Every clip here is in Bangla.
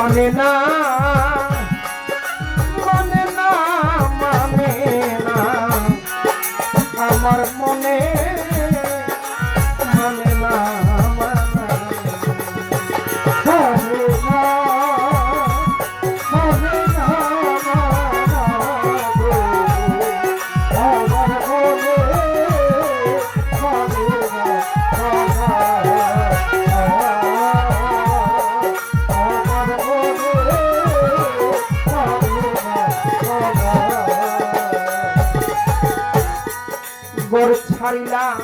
মানে না গড়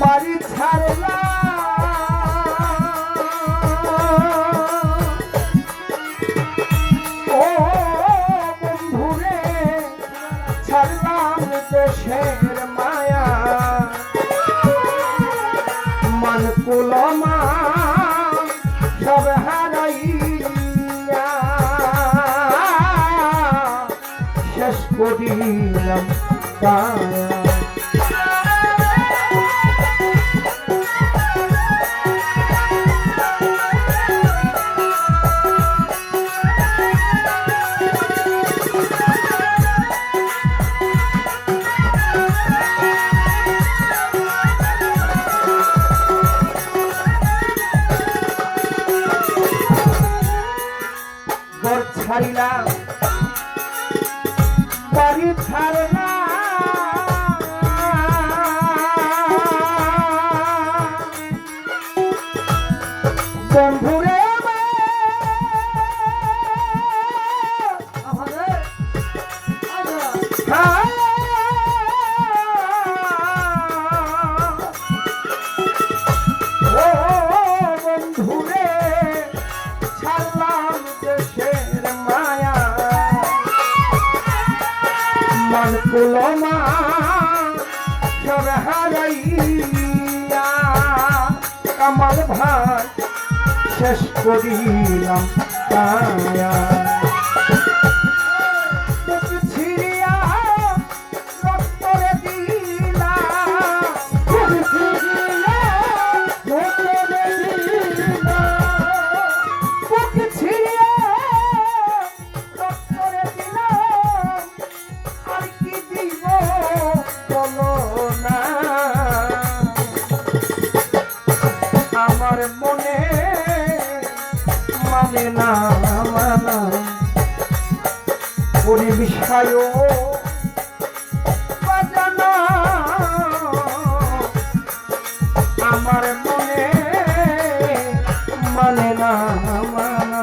বাড়ি ছাড়লাম ও বন্ধুরে, ছাড়লাম দেশের মায়া। মান কুলমা সব হারাইয়া। শেষ করিলাম কায়া ছাড়িলাম বাড়ি ছাড়লাম বন্ধুরে ও কুলমা সব হারাইয়া কামাল ভাই শেষ করিলাম না মানা ওরে বিষয় আমার মনে মানে না মানা।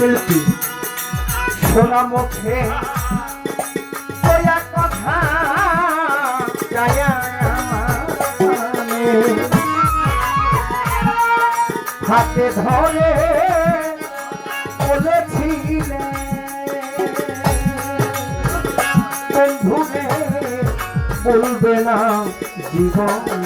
শিল্পী। সোনা মুখে কথা হাতে ধরে বলেছিলে বন্ধুরে বলবে না জীবন।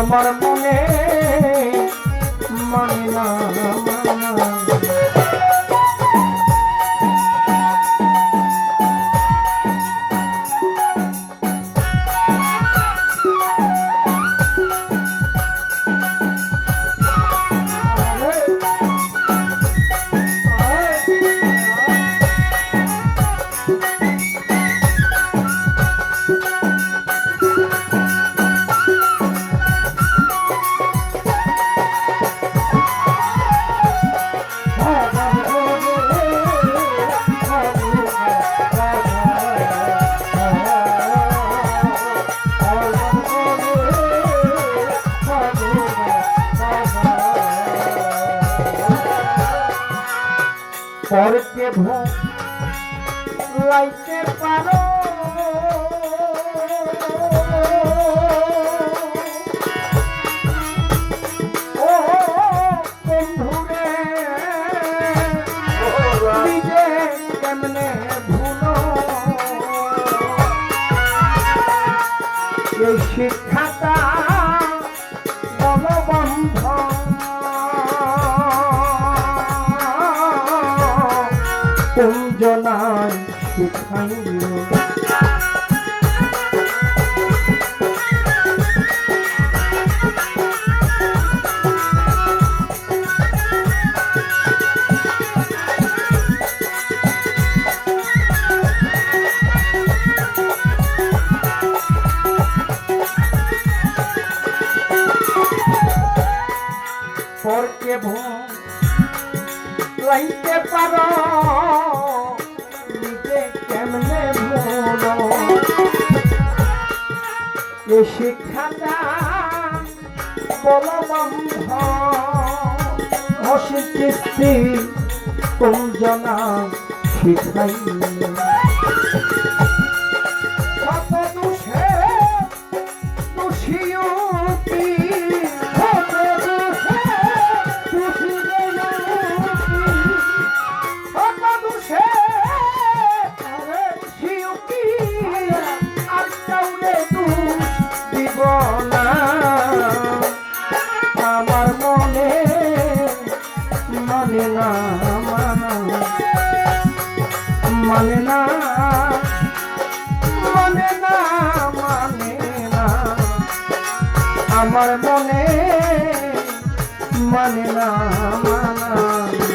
আমার মন পরকে ভুল লাইতে পারো। শিক্ষা porque vos la te paró শিক্ষা শিক্ষাটা বলবন্ধ অশিক্ষিত কোন জানা মনে মানে না মানা।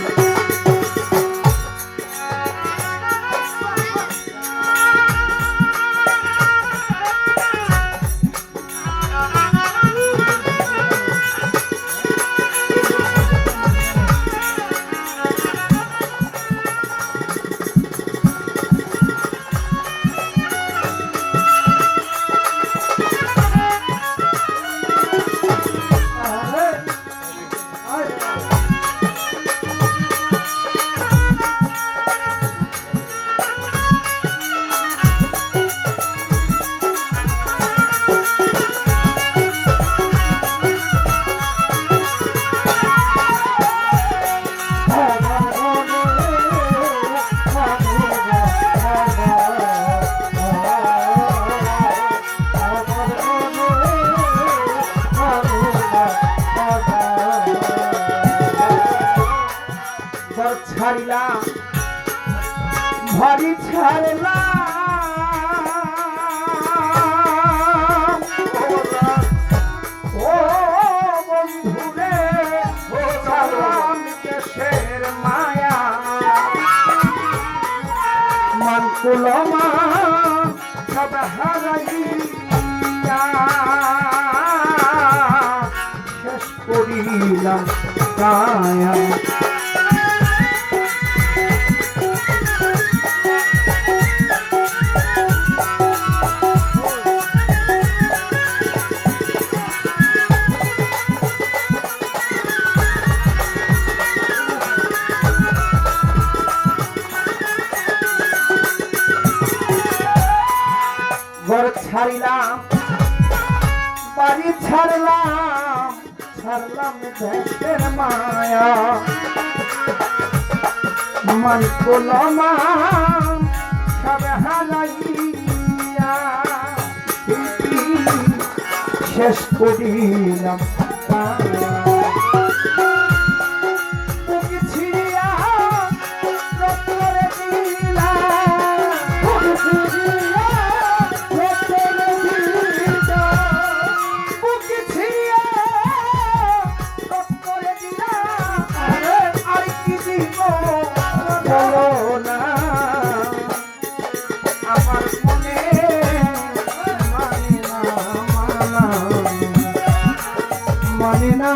শেষ করিলাম বাড়ি ছাড়লাম ছাড়লাম ভেটের মায়া। মন শেষ করিলাম ছিড়িয়া মানে না।